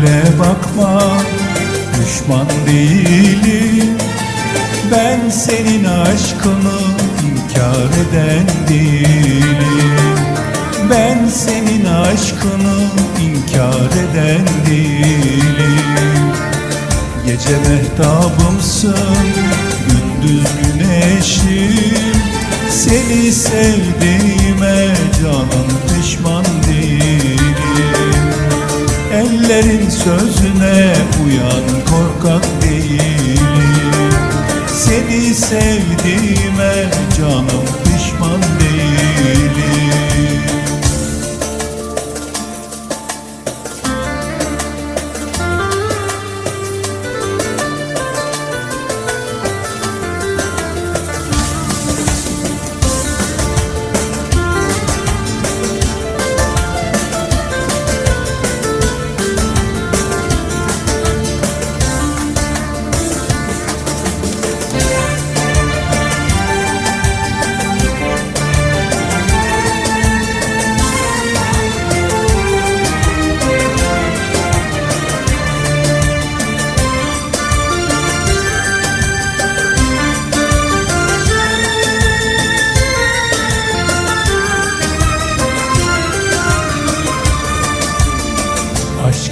öyle bakma Düşman değilim. Ben senin aşkını inkar eden değilim. Ben senin aşkını inkar eden değilim. Gece mehtabımsın Gündüz güneşim. Seni sevdiğime canan Ellerin sözüne uyan korkak değilim. Seni sevdiğime canım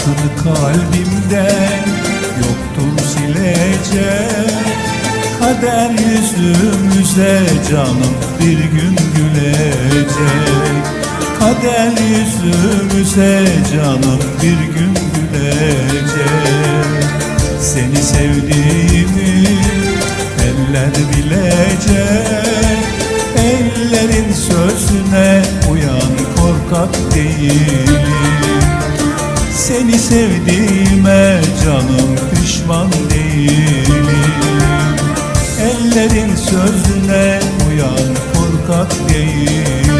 Aşkını kalbimden yoktur silecek Kader yüzümüze canım bir gün gülecek. Kader yüzümüze canım bir gün gülecek. Seni sevdiğimi eller bilecek. Ellerin sözüne uyan korkak değilim seni sevdiğime canım pişman değilim. Ellerin sözüne uyan korkak değilim.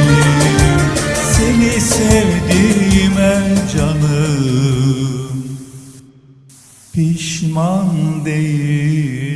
Seni sevdiğime canım pişman değilim